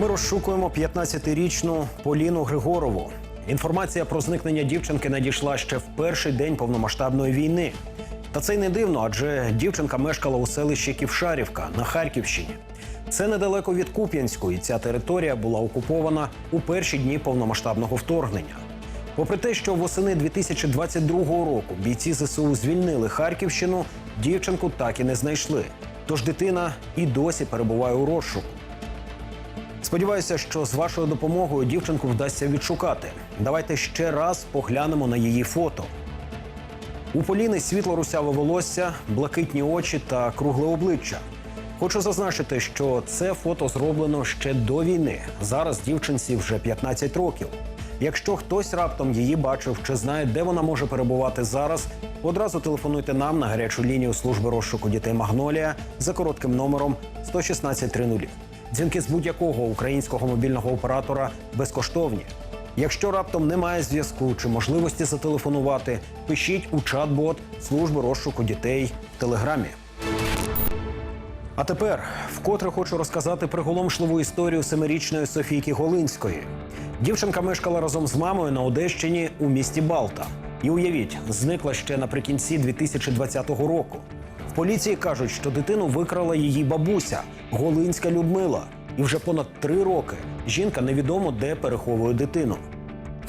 Ми розшукуємо 15-річну Поліну Григорову. Інформація про зникнення дівчинки надійшла ще в перший день повномасштабної війни. Та це й не дивно, адже дівчинка мешкала у селищі Ківшарівка на Харківщині. Це недалеко від Куп'янську, і ця територія була окупована у перші дні повномасштабного вторгнення. Попри те, що восени 2022 року бійці ЗСУ звільнили Харківщину, дівчинку так і не знайшли. Тож дитина і досі перебуває у розшуку. Сподіваюся, що з вашою допомогою дівчинку вдасться відшукати. Давайте ще раз поглянемо на її фото. У Поліни світло русяве волосся, блакитні очі та кругле обличчя. Хочу зазначити, що це фото зроблено ще до війни. Зараз дівчинці вже 15 років. Якщо хтось раптом її бачив чи знає, де вона може перебувати зараз, одразу телефонуйте нам на гарячу лінію служби розшуку дітей Магнолія за коротким номером 11630. Дзвінки з будь-якого українського мобільного оператора безкоштовні. Якщо раптом немає зв'язку чи можливості зателефонувати, пишіть у чат-бот служби розшуку дітей в телеграмі. А тепер вкотре хочу розказати приголомшливу історію семирічної Софійки Голинської. Дівчинка мешкала разом з мамою на Одещині у місті Балта. І уявіть, зникла ще наприкінці 2020 року. Поліції кажуть, що дитину викрала її бабуся Голинська Людмила. І вже понад три роки жінка невідомо де переховує дитину.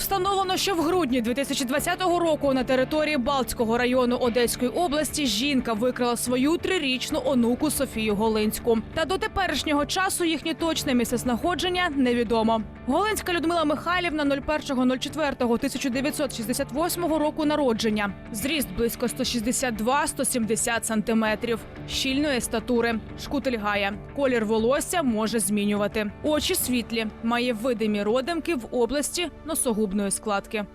Встановлено, що в грудні 2020 року на території Балтського району Одеської області жінка викрала свою трирічну онуку Софію Голинську. Та до теперішнього часу їхнє точне місцезнаходження невідомо. Голинська Людмила Михайлівна 01.04.1968 року народження. Зріст близько 162-170 сантиметрів. Щільної статури. Шкутильгає. Колір волосся може змінювати. Очі світлі. Має видимі родимки в області носогубної складки.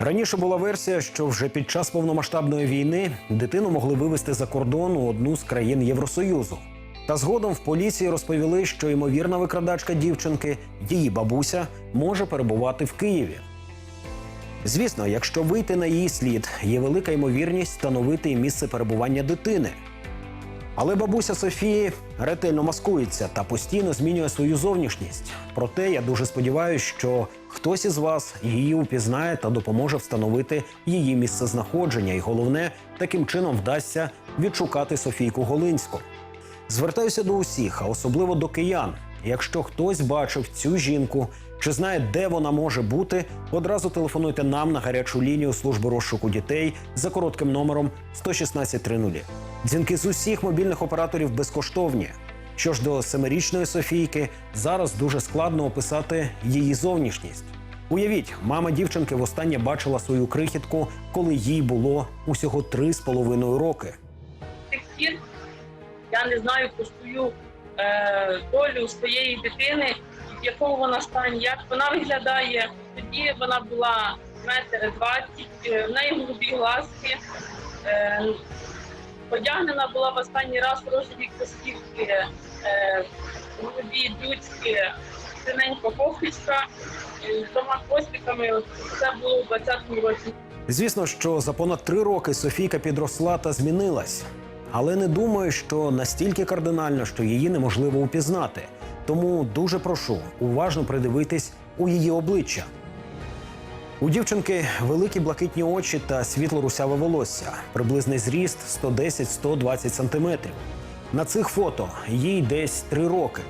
Раніше була версія, що вже під час повномасштабної війни дитину могли вивезти за кордон у одну з країн Євросоюзу. Та згодом в поліції розповіли, що ймовірна викрадачка дівчинки, її бабуся, може перебувати в Києві. Звісно, якщо вийти на її слід, є велика ймовірність встановити місце перебування дитини. Але бабуся Софії ретельно маскується та постійно змінює свою зовнішність. Проте я дуже сподіваюся, що хтось із вас її упізнає та допоможе встановити її місцезнаходження, і головне, таким чином вдасться відшукати Софійку Голинську. Звертаюся до усіх, а особливо до киян. Якщо хтось бачив цю жінку чи знає, де вона може бути, одразу телефонуйте нам на гарячу лінію служби розшуку дітей за коротким номером 11630. Дзвінки з усіх мобільних операторів безкоштовні. Що ж до семирічної Софійки, зараз дуже складно описати її зовнішність. Уявіть, мама дівчинки востаннє бачила свою крихітку, коли їй було усього три з половиною роки. тих пір я не знаю про свою е, долю своєї дитини, в якому вона стані, як вона виглядає. Тоді вона була метр двадцять, е, в неї голубі глазки. Е, одягнена була в останній раз рожеві костівки, е, голубі дюцьки, синенька кофточка з двома хвостиками. Це було у 20-му році. Звісно, що за понад три роки Софійка підросла та змінилась. Але не думаю, що настільки кардинально, що її неможливо упізнати. Тому дуже прошу уважно придивитись у її обличчя. У дівчинки великі блакитні очі та світло-русяве волосся, приблизний зріст 110-120 сантиметрів. На цих фото їй десь три роки.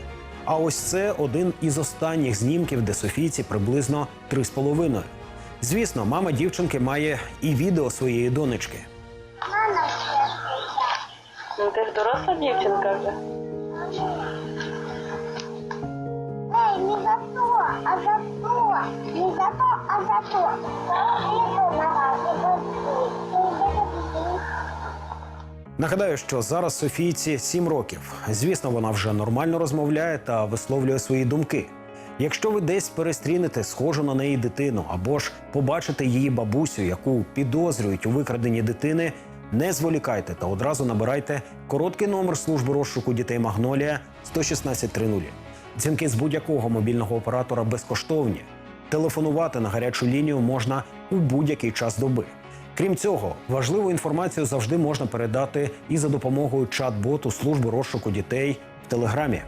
А ось це один із останніх знімків, де Софійці приблизно три з половиною. Звісно, мама дівчинки має і відео своєї донечки. Ну, ти ж доросла дівчинка вже. А за то. Не за то, а за то. Нагадаю, що зараз Софійці 7 років. Звісно, вона вже нормально розмовляє та висловлює свої думки. Якщо ви десь перестрінете схожу на неї дитину або ж побачите її бабусю, яку підозрюють у викраденні дитини, не зволікайте та одразу набирайте короткий номер служби розшуку дітей Магнолія 11630. Дзвінки з будь-якого мобільного оператора безкоштовні. Телефонувати на гарячу лінію можна у будь-який час доби. Крім цього, важливу інформацію завжди можна передати і за допомогою чат-боту служби розшуку дітей в Телеграмі.